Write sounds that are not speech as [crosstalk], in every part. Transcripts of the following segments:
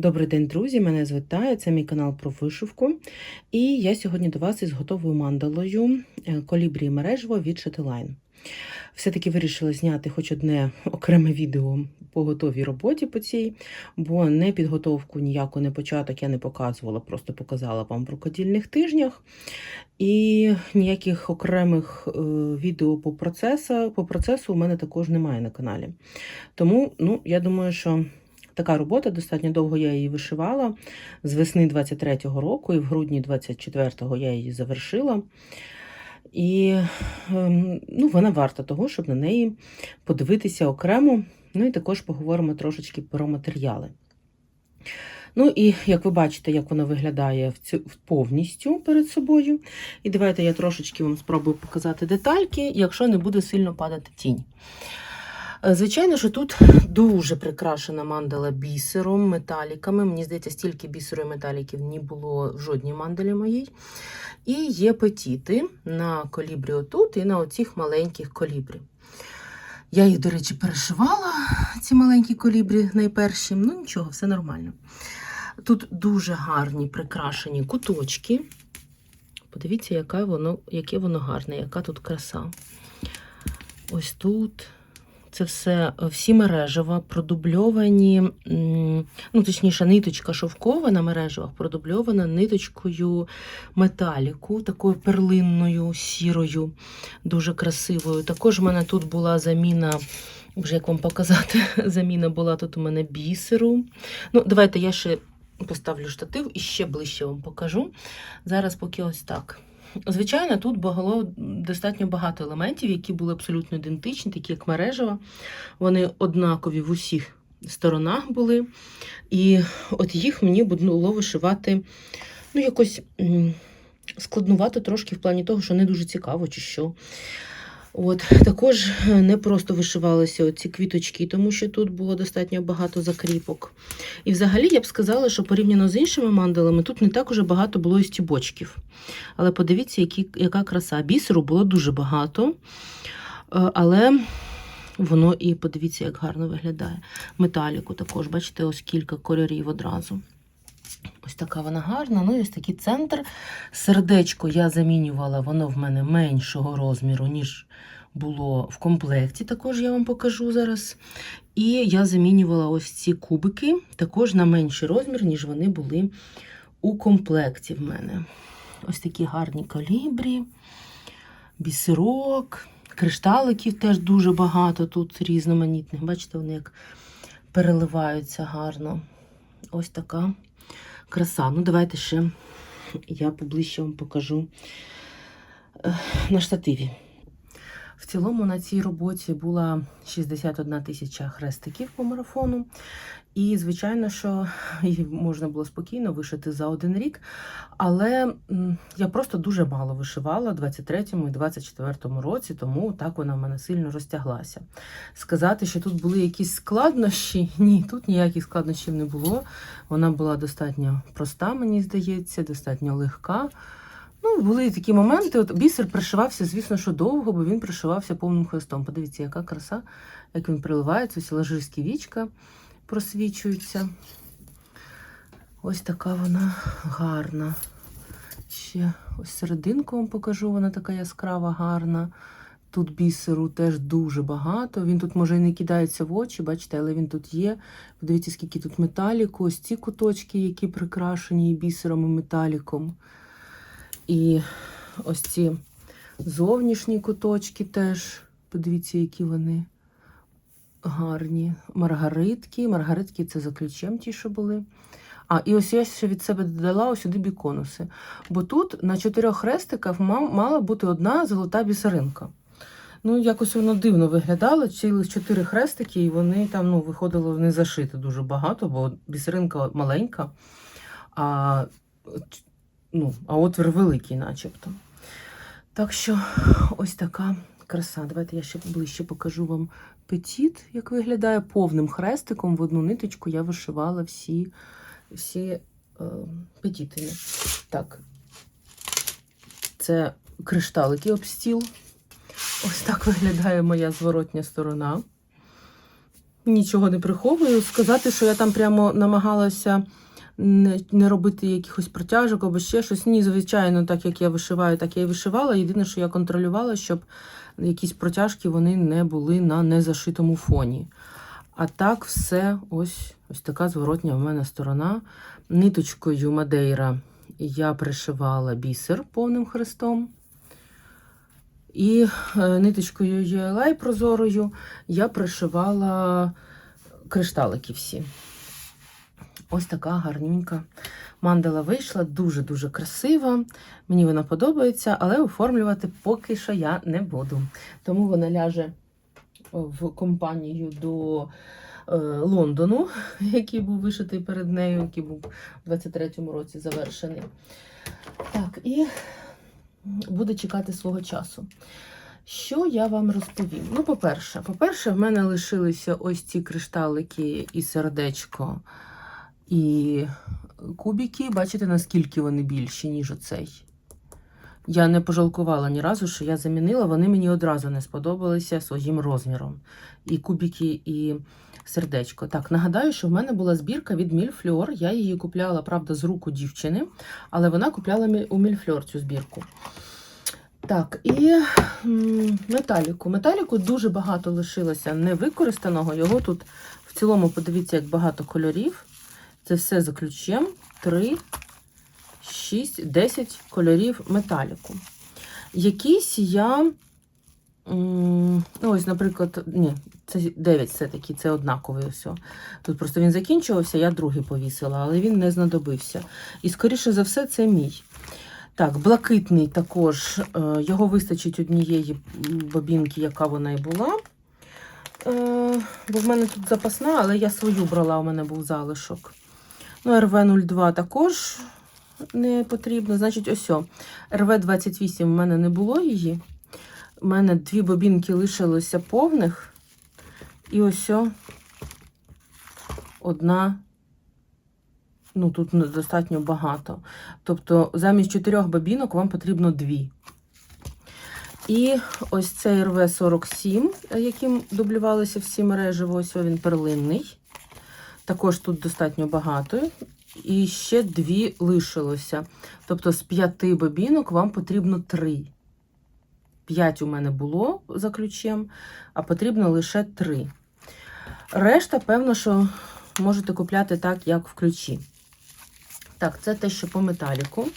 Добрий день, друзі! Мене звуть Тая, це мій канал про вишивку. І я сьогодні до вас із готовою мандалою е, колібрі мережево від Shutterline. Все-таки вирішила зняти хоч одне [laughs] окреме відео по готовій роботі по цій, бо не підготовку ніяку не початок я не показувала, просто показала вам в рукодільних тижнях. І ніяких окремих е, відео по процесу, по процесу у мене також немає на каналі. Тому, ну, я думаю, що така робота достатньо довго я її вишивала. З весни 23-го року і в грудні 24-го я її завершила. І ем, ну, вона варта того, щоб на неї подивитися окремо. Ну і також поговоримо трошечки про матеріали. Ну і як ви бачите, як воно виглядає повністю перед собою. І давайте я трошечки вам спробую показати детальки, якщо не буде сильно падати тінь. Е, Звичайно, що тут дуже прикрашена мандала бісером, металіками. Мені здається, стільки бісеру і металіків не було в жодній мандалі моїй. І є петіти на колібрі отут і на оцих маленьких колібрі. Я їх, до речі, перешивала, ці маленькі колібрі найперші. Ну, нічого, все нормально. Тут дуже гарні прикрашені куточки. Подивіться, яке воно, яке воно гарне, яка тут краса. Ось тут. Це все, всі мережева, продубльовані, ну, точніше, ниточка шовкова на мережевах продубльована ниточкою металіку, такою перлинною, сірою, дуже красивою. Також в мене тут була заміна, вже як вам показати, [laughs] заміна була тут у мене бісеру. Ну, Давайте я ще поставлю штатив і ще ближче вам покажу. Зараз поки ось так. Звичайно, тут було достатньо багато елементів, які були абсолютно ідентичні, такі як мережева. Вони однакові в усіх сторонах були. І от їх мені було вишивати ну, якось складнувати трошки в плані того, що не дуже цікаво чи що. От, Також не просто вишивалися ці квіточки, тому що тут було достатньо багато закріпок. І взагалі я б сказала, що порівняно з іншими мандалами, тут не так уже багато було і стібочків. Але подивіться, які, яка краса. Бісеру було дуже багато, але воно і подивіться, як гарно виглядає. Металіку також, бачите, ось кілька кольорів одразу. Ось така вона гарна. Ну і ось такий центр. Сердечко я замінювала, воно в мене меншого розміру, ніж було в комплекті. Також я вам покажу зараз. І я замінювала ось ці кубики також на менший розмір, ніж вони були у комплекті в мене. Ось такі гарні калібрі, бісерок, кришталиків теж дуже багато тут різноманітних. Бачите, вони як переливаються гарно. Ось така краса. Ну, давайте ще я поближче вам покажу на штативі. В цілому на цій роботі була 61 тисяча хрестиків по марафону. І, звичайно, що її можна було спокійно вишити за один рік. Але я просто дуже мало вишивала в 23-му і 24-му році, тому так вона в мене сильно розтяглася. Сказати, що тут були якісь складнощі, [laughs] ні, тут ніяких складнощів не було. Вона була достатньо проста, мені здається, достатньо легка. Ну, були такі моменти. От бісер пришивався, звісно, що довго, бо він пришивався повним хвостом. Подивіться, яка краса, як він приливається, ці лажирські вічка просвічуються. Ось така вона гарна. Ще ось серединку вам покажу, вона така яскрава, гарна. Тут бісеру теж дуже багато. Він тут, може, і не кидається в очі, бачите, але він тут є. Подивіться, скільки тут металіку, ось ці куточки, які прикрашені бісером і металіком. І ось ці зовнішні куточки теж. Подивіться, які вони гарні. Маргаритки. Маргаритки це за ключем ті, що були. А, і ось я ще від себе додала ось сюди біконуси. Бо тут на чотирьох хрестиках мала бути одна золота бісеринка. Ну, якось воно дивно виглядало. Цілих чотири хрестики, і вони там ну, виходило не зашити дуже багато, бо бісеринка маленька, а ну, а отвір великий, начебто. Так що ось така краса. Давайте я ще ближче покажу вам петіт, як виглядає повним хрестиком. В одну ниточку я вишивала всі всі е, петітини. Так, це кришталики об стіл. Ось так виглядає моя зворотня сторона. Нічого не приховую. Сказати, що я там прямо намагалася не, не робити якихось протяжок або ще щось. Ні, звичайно, так як я вишиваю, так я і вишивала. Єдине, що я контролювала, щоб якісь протяжки вони не були на незашитому фоні. А так, все, ось, ось така зворотня в мене сторона. Ниточкою Мадейра я пришивала бісер повним хрестом. І е, ниточкою ULI прозорою я пришивала кришталики всі. Ось така гарненька мандала вийшла, дуже-дуже красива. Мені вона подобається, але оформлювати поки що я не буду. Тому вона ляже в компанію до е, Лондону, [laughs] який був вишитий перед нею, який був у 23-му році завершений. Так, і буде чекати свого часу. Що я вам розповім? Ну, по-перше, по-перше, в мене лишилися ось ці кришталики і сердечко, і кубики. Бачите, наскільки вони більші, ніж оцей. Я не пожалкувала ні разу, що я замінила. Вони мені одразу не сподобалися своїм розміром. І кубики, і сердечко. Так, нагадаю, що в мене була збірка від Мільфльор. Я її купляла, правда, з руку дівчини, але вона купляла у Мільфльор цю збірку. Так, і металіку. Металіку дуже багато лишилося невикористаного. Його тут в цілому, подивіться, як багато кольорів. Це все за ключем. 3, 6, 10 кольорів металіку. Якісь я. ну, Ось, наприклад, ні, це 9 все-таки, це однаковий ось. Тут просто він закінчувався, я другий повісила, але він не знадобився. І, скоріше за все, це мій. Так, блакитний також, е, його вистачить однієї бобінки, яка вона і була. Е, Бо в мене тут запасна, але я свою брала, у мене був залишок. Ну, РВ-02 також не потрібно. Значить, ось о, РВ-28 в мене не було її. У мене дві бобінки лишилося повних. І ось одна. Ну, тут недостатньо багато. Тобто, замість чотирьох бобінок вам потрібно дві. І ось цей РВ-47, яким дублювалися всі мережі, ось він перлинний. Також тут достатньо багато. І ще дві лишилося. Тобто з п'яти бобінок вам потрібно три. П'ять у мене було за ключем, а потрібно лише три. Решта, певно, що можете купляти так, як в ключі. Так, це те, що по металіку.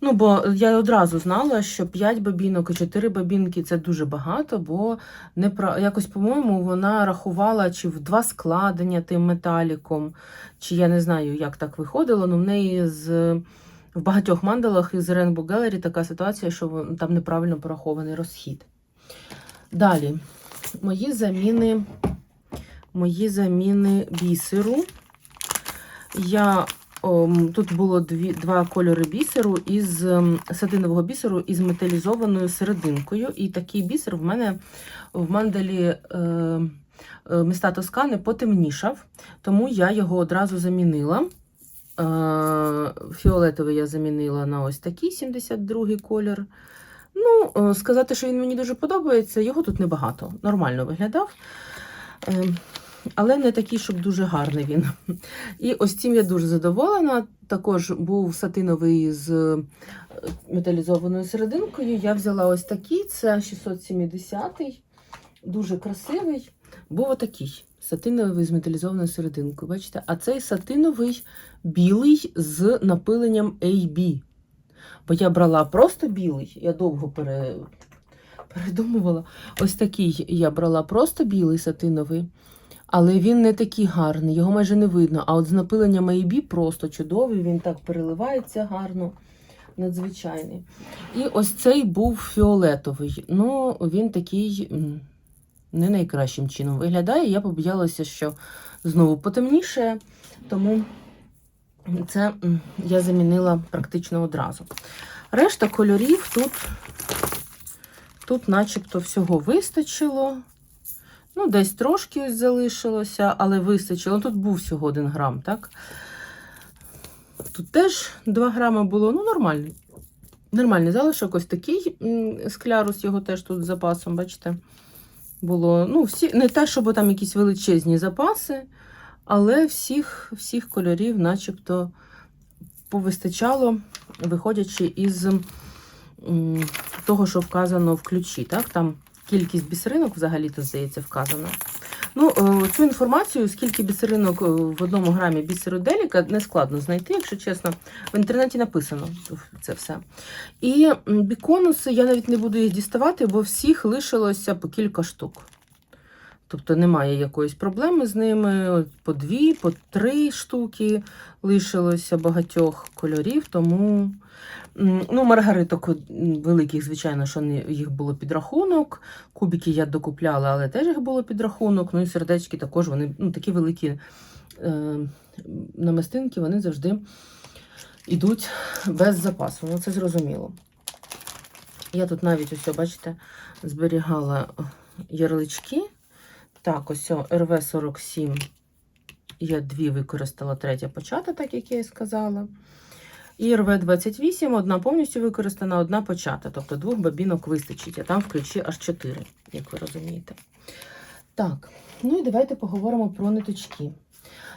Ну, бо я одразу знала, що 5 бобінок і 4 бобінки це дуже багато, бо не про... якось, по-моєму, вона рахувала чи в два складення тим металіком, чи я не знаю, як так виходило. Ну, в неї з в багатьох мандалах із Rainbow Gallery така ситуація, що там неправильно порахований розхід. Далі, мої заміни, мої заміни бісеру. Я Тут було дві, два кольори бісеру із ем, сатинового бісеру із металізованою серединкою. І такий бісер в мене в мандалі е, е, міста Тоскани потемнішав, тому я його одразу замінила. Е, фіолетовий я замінила на ось такий 72-й колір. Ну, е, сказати, що він мені дуже подобається, його тут небагато. Нормально виглядав. Е, але не такий, щоб дуже гарний він. І ось цим я дуже задоволена. Також був сатиновий з е, металізованою серединкою. Я взяла ось такий, це 670-й, дуже красивий. Був отакий сатиновий з металізованою серединкою. Бачите? А цей сатиновий білий з напиленням AB. Бо я брала просто білий, я довго пере... передумувала. Ось такий я брала просто білий сатиновий. Але він не такий гарний, його майже не видно. А от з напиленням AB просто чудовий, він так переливається гарно, надзвичайний. І ось цей був фіолетовий. Ну, він такий не найкращим чином виглядає. Я побоялася, що знову потемніше, тому це я замінила практично одразу. Решта кольорів тут, тут начебто всього вистачило. Ну, десь трошки ось залишилося, але вистачило. Тут був всього 1 грам, так? Тут теж 2 грами було, ну, нормальний. Нормальний залишок, ось такий склярус, його теж тут з запасом, бачите? було. Ну, всі, не те, щоб там якісь величезні запаси, але всіх, всіх кольорів, начебто, повистачало, виходячи із того, що вказано в ключі. Так? Там кількість бісеринок взагалі-то, здається, вказано. Ну, е, цю інформацію, скільки бісеринок е, в одному грамі бісероделіка, не складно знайти, якщо чесно. В інтернеті написано це все. І біконуси я навіть не буду їх діставати, бо всіх лишилося по кілька штук. Тобто немає якоїсь проблеми з ними. По дві, по три штуки лишилося багатьох кольорів, тому ну, маргариток великих, звичайно, що їх було підрахунок. Кубики я докупляла, але теж їх було підрахунок. Ну і сердечки також вони ну, такі великі е, намистинки, вони завжди йдуть без запасу. Ну, це зрозуміло. Я тут навіть ось, бачите, зберігала ярлички. Так, ось РВ-47. Я дві використала, третя почата, так як я і сказала. І РВ-28, одна повністю використана, одна почата. Тобто двох бабінок вистачить, а там в ключі аж чотири, як ви розумієте. Так, ну і давайте поговоримо про ниточки.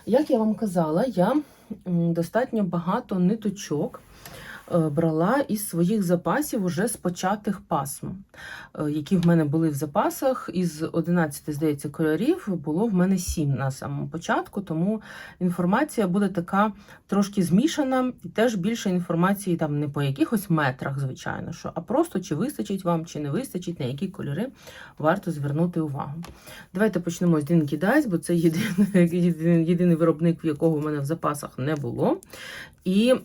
Як я вам казала, я достатньо багато ниточок брала із своїх запасів уже з початих пасм, е, які в мене були в запасах. Із 11, здається, кольорів було в мене 7 на самому початку, тому інформація буде така трошки змішана, і теж більше інформації там не по якихось метрах, звичайно, що, а просто чи вистачить вам, чи не вистачить, на які кольори варто звернути увагу. Давайте почнемо з Dinky Dice, бо це єдиний, [laughs] єдиний виробник, в якого в мене в запасах не було. І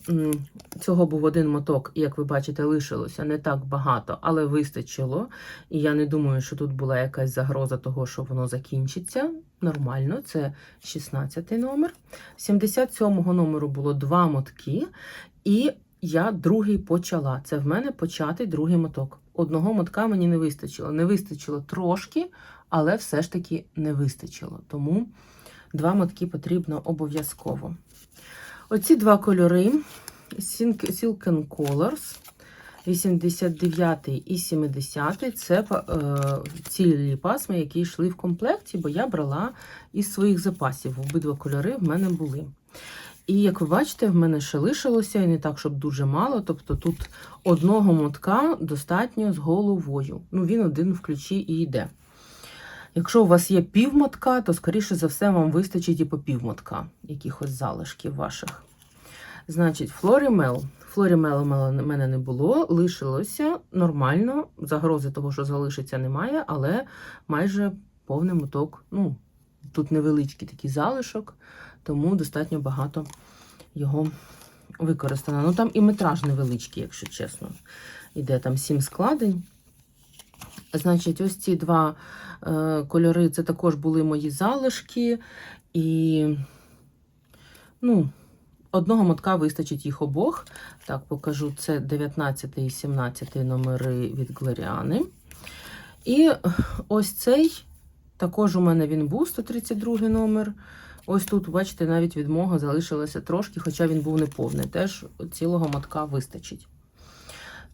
цього був один моток, як ви бачите, лишилося не так багато, але вистачило. І я не думаю, що тут була якась загроза того, що воно закінчиться. Нормально, це 16 номер. 77-го номеру було два мотки, і я другий почала. Це в мене початий другий моток. Одного мотка мені не вистачило. Не вистачило трошки, але все ж таки не вистачило. Тому два мотки потрібно обов'язково. Оці два кольори Silken Colors. 89 і 70 це е, цілі пасми, які йшли в комплекті, бо я брала із своїх запасів. Обидва кольори в мене були. І як ви бачите, в мене ще лишилося, і не так, щоб дуже мало. Тобто тут одного мотка достатньо з головою. Ну, він один в ключі і йде. Якщо у вас є півмотка, то, скоріше за все, вам вистачить і по півмотка якихось залишків ваших. Значить, Флорімел. Флорімел у мене не було, лишилося нормально. Загрози того, що залишиться, немає, але майже повний моток. Ну, тут невеличкий такий залишок, тому достатньо багато його використано. Ну там і метраж невеличкий, якщо чесно. Іде там сім складень. Значить, ось ці два е, кольори це також були мої залишки. І, ну, Одного мотка вистачить їх обох. Так, покажу, це 19 і 17 номери від Глоріани. І ось цей, також у мене він був 132 номер. Ось тут, бачите, навіть від мого залишилося трошки, хоча він був неповний. Теж цілого мотка вистачить.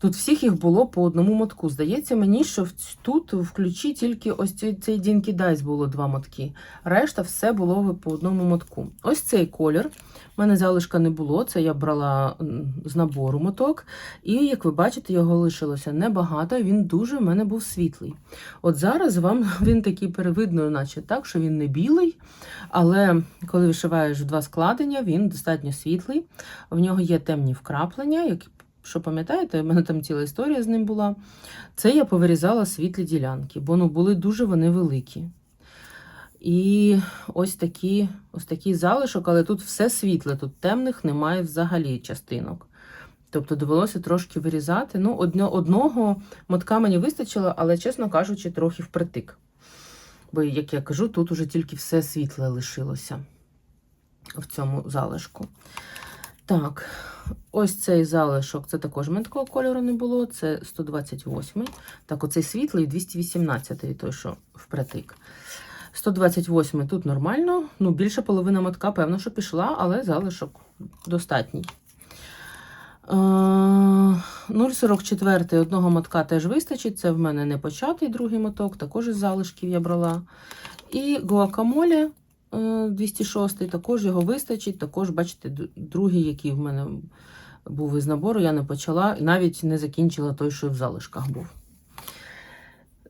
Тут всіх їх було по одному мотку. Здається мені, що тут в ключі тільки ось цей, цей Dinky Dice було два мотки. Решта все було по одному мотку. Ось цей колір. У мене залишка не було, це я брала з набору моток. І, як ви бачите, його лишилося небагато, він дуже в мене був світлий. От зараз вам [laughs] він такий перевидно, наче так, що він не білий, але коли вишиваєш два складення, він достатньо світлий. В нього є темні вкраплення, які що пам'ятаєте, у мене там ціла історія з ним була. Це я повирізала світлі ділянки, бо ну, були дуже вони великі. І ось такі, ось такий залишок, але тут все світле, тут темних немає взагалі частинок. Тобто довелося трошки вирізати. Ну, одно, одного мотка мені вистачило, але, чесно кажучи, трохи впритик. Бо, як я кажу, тут уже тільки все світле лишилося в цьому залишку. Так, ось цей залишок, це також такого кольору не було, це 128 Так, оцей світлий 218 той, що впритик. 128 тут нормально. Ну, більше половина мотка, певно, що пішла, але залишок достатній. Е, 0,44 одного мотка теж вистачить. Це в мене не початий другий моток, також із залишків я брала. І гуакамоле е, 206 також його вистачить. Також, бачите, другий, який в мене був із набору, я не почала навіть не закінчила той, що в залишках був.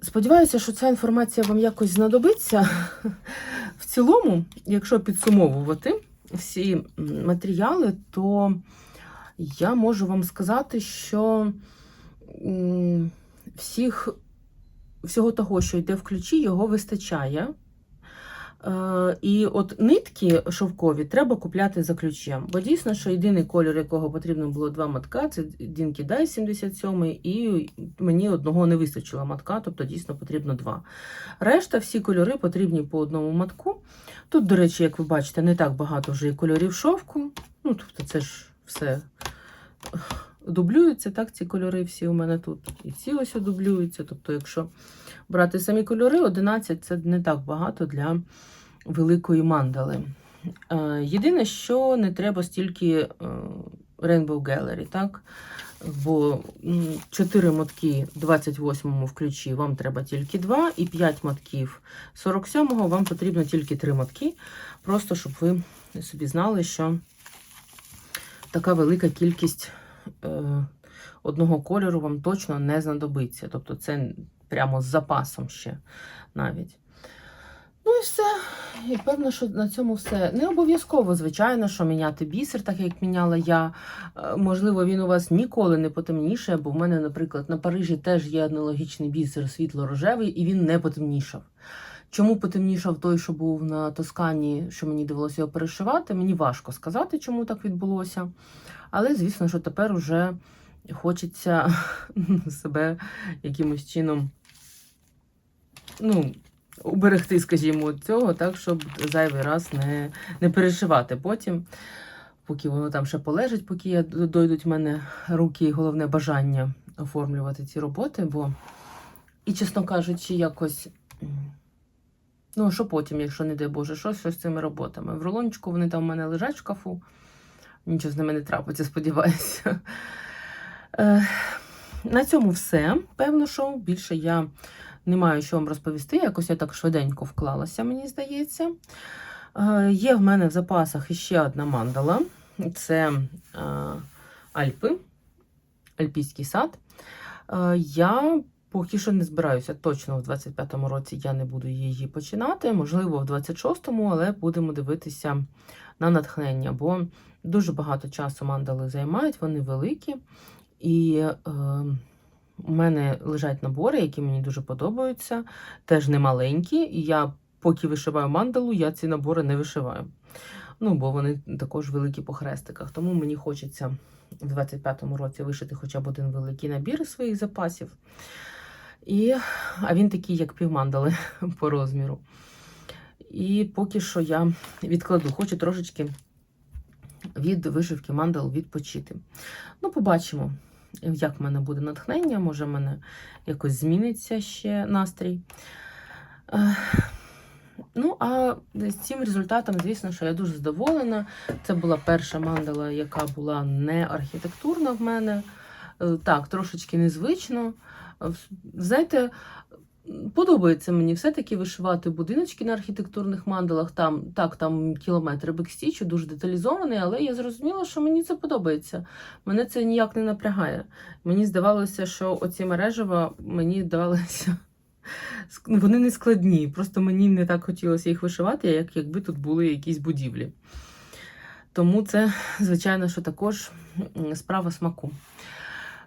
Сподіваюся, що ця інформація вам якось знадобиться. [laughs] В цілому, якщо підсумовувати всі матеріали, то я можу вам сказати, що всіх, всього того, що йде в ключі, його вистачає. Е, І от нитки шовкові треба купляти за ключем. Бо дійсно, що єдиний кольор, якого потрібно було два матка, це Дінкі Дай 77 і мені одного не вистачило матка, тобто дійсно потрібно два. Решта, всі кольори потрібні по одному матку. Тут, до речі, як ви бачите, не так багато вже і кольорів шовку. Ну, тобто, це ж все дублюється, так, ці кольори всі у мене тут. І ці ось дублюються. Тобто, якщо брати самі кольори, 11 це не так багато для великої мандали. Е, Єдине, що не треба стільки е, Rainbow Gallery, так? Бо 4 мотки 28-му в ключі вам треба тільки 2, і 5 мотків 47-го вам потрібно тільки 3 мотки. Просто щоб ви собі знали, що така велика кількість е, одного кольору вам точно не знадобиться. Тобто це прямо з запасом ще навіть. Ну і все. І певно, що на цьому все. Не обов'язково, звичайно, що міняти бісер, так як міняла я. Е, Можливо, він у вас ніколи не потемніше, бо в мене, наприклад, на Парижі теж є аналогічний бісер світло-рожевий, і він не потемнішав. Чому потемнішав той, що був на Тоскані, що мені довелося його перешивати, мені важко сказати, чому так відбулося. Але, звісно, що тепер уже хочеться [laughs] себе якимось чином ну, уберегти, скажімо, цього, так, щоб зайвий раз не, не перешивати потім, поки воно там ще полежить, поки я, дойдуть в мене руки і головне бажання оформлювати ці роботи, бо, і, чесно кажучи, якось. Ну, що потім, якщо не дай Боже, що, що з цими роботами? В рулончику вони там у мене лежать в шкафу. Нічого з ними не трапиться, сподіваюся. На цьому все. Певно, що більше я не маю що вам розповісти. Якось я так швиденько вклалася, мені здається. Е, є в мене в запасах іще одна мандала. Це е, Альпи, Альпійський сад. Е, я поки що не збираюся. Точно в 25-му році я не буду її починати. Можливо, в 26-му, але будемо дивитися на натхнення, бо дуже багато часу мандали займають, вони великі. І е, у мене лежать набори, які мені дуже подобаються, теж не маленькі. І я, поки вишиваю мандалу, я ці набори не вишиваю. Ну, бо вони також великі по хрестиках. Тому мені хочеться в 25-му році вишити хоча б один великий набір своїх запасів. І, а він такий, як півмандали [laughs] по розміру. І поки що я відкладу, хочу трошечки від вишивки мандал відпочити. Ну, побачимо, як в мене буде натхнення, може, в мене якось зміниться ще настрій. Е, Ну, а з цим результатом, звісно, що я дуже задоволена. Це була перша мандала, яка була не архітектурна в мене. Е, Так, трошечки незвично. Е, Знаєте, подобається мені все-таки вишивати будиночки на архітектурних мандалах. Там так, там кілометри бекстічу, дуже деталізований, але я зрозуміла, що мені це подобається. Мене це ніяк не напрягає. Мені здавалося, що оці мережева мені здавалося. [laughs] Вони не складні, просто мені не так хотілося їх вишивати, як якби тут були якісь будівлі. Тому це, звичайно, що також справа смаку.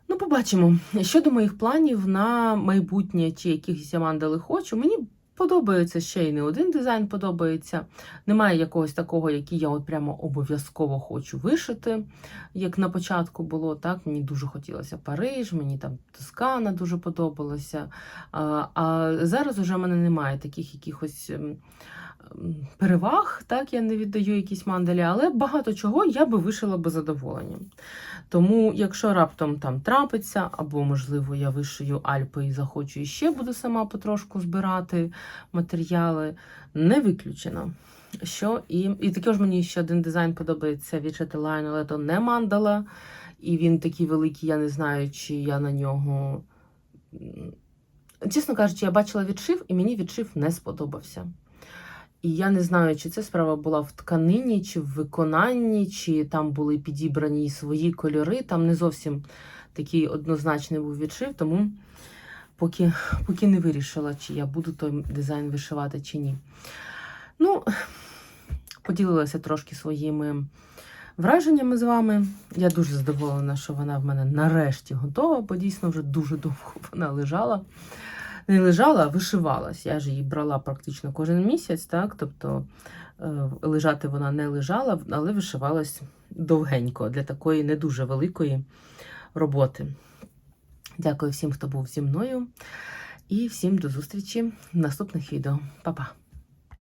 Ну, побачимо. Щодо моїх планів на майбутнє, чи якихось я мандали хочу, мені подобається ще й не один дизайн подобається. Немає якогось такого, який я от прямо обов'язково хочу вишити, як на початку було. Так, мені дуже хотілося Париж, мені там Тоскана дуже подобалася. А, а зараз уже в мене немає таких якихось. Переваг, так, я не віддаю якісь мандалі, але багато чого я би вишила би задоволенням. Тому, якщо раптом там трапиться, або, можливо, я вишию Альпи і захочу і ще буду сама потрошку збирати матеріали, не виключено. Що і, і також мені ще один дизайн подобається від Chatelaine, але то не мандала. І він такий великий, я не знаю, чи я на нього. Чесно кажучи, я бачила відшив, і мені відшив не сподобався. І я не знаю, чи це справа була в тканині, чи в виконанні, чи там були підібрані свої кольори. Там не зовсім такий однозначний був відшив, тому поки, поки не вирішила, чи я буду той дизайн вишивати, чи ні. Ну, поділилася трошки своїми враженнями з вами. Я дуже задоволена, що вона в мене нарешті готова, бо дійсно вже дуже довго [laughs] вона лежала. Не лежала, а вишивалась. Я ж її брала практично кожен місяць, так? Тобто е, лежати вона не лежала, але вишивалась довгенько для такої не дуже великої роботи. Дякую всім, хто був зі мною. І всім до зустрічі в наступних відео. Па-па!